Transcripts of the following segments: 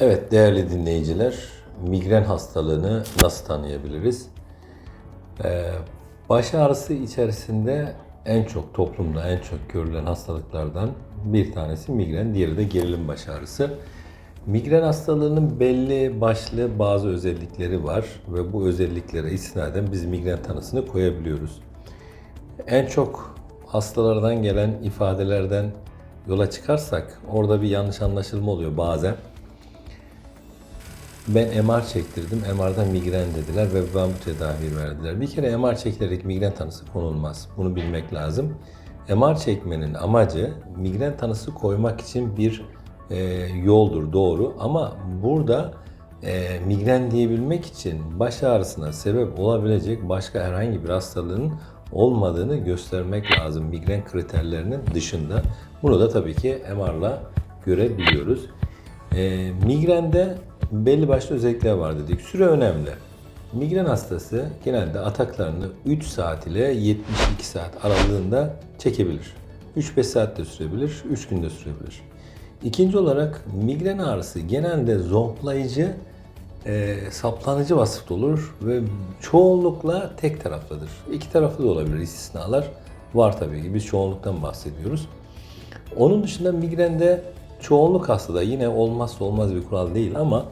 Evet değerli dinleyiciler, migren hastalığını nasıl tanıyabiliriz? Ee, baş ağrısı içerisinde en çok toplumda en çok görülen hastalıklardan bir tanesi migren, diğeri de gerilim baş ağrısı. Migren hastalığının belli başlı bazı özellikleri var ve bu özelliklere istinaden biz migren tanısını koyabiliyoruz. En çok hastalardan gelen ifadelerden yola çıkarsak orada bir yanlış anlaşılma oluyor bazen. Ben MR çektirdim. MR'dan migren dediler ve ben bu tedaviyi verdiler. Bir kere MR çekilerek migren tanısı konulmaz. Bunu bilmek lazım. MR çekmenin amacı migren tanısı koymak için bir e, yoldur, doğru. Ama burada e, migren diyebilmek için baş ağrısına sebep olabilecek başka herhangi bir hastalığın olmadığını göstermek lazım migren kriterlerinin dışında. Bunu da tabii ki MR'la görebiliyoruz. E, migrende belli başlı özellikler var dedik. Süre önemli. Migren hastası genelde ataklarını 3 saat ile 72 saat aralığında çekebilir. 3-5 saat de sürebilir, 3 gün de sürebilir. İkinci olarak migren ağrısı genelde zonklayıcı, e, saplanıcı vasıfta olur ve çoğunlukla tek taraflıdır. İki taraflı da olabilir istisnalar. Var tabii ki biz çoğunluktan bahsediyoruz. Onun dışında migrende çoğunluk hastada yine olmazsa olmaz bir kural değil ama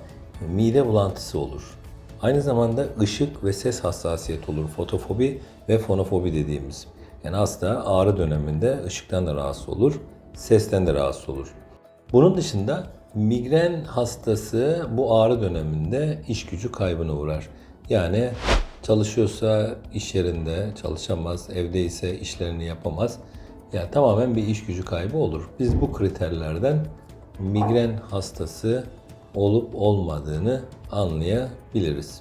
mide bulantısı olur. Aynı zamanda ışık ve ses hassasiyeti olur. Fotofobi ve fonofobi dediğimiz. Yani hasta ağrı döneminde ışıktan da rahatsız olur, sesten de rahatsız olur. Bunun dışında migren hastası bu ağrı döneminde iş gücü kaybına uğrar. Yani çalışıyorsa iş yerinde çalışamaz, evde ise işlerini yapamaz. Yani tamamen bir iş gücü kaybı olur. Biz bu kriterlerden migren hastası olup olmadığını anlayabiliriz.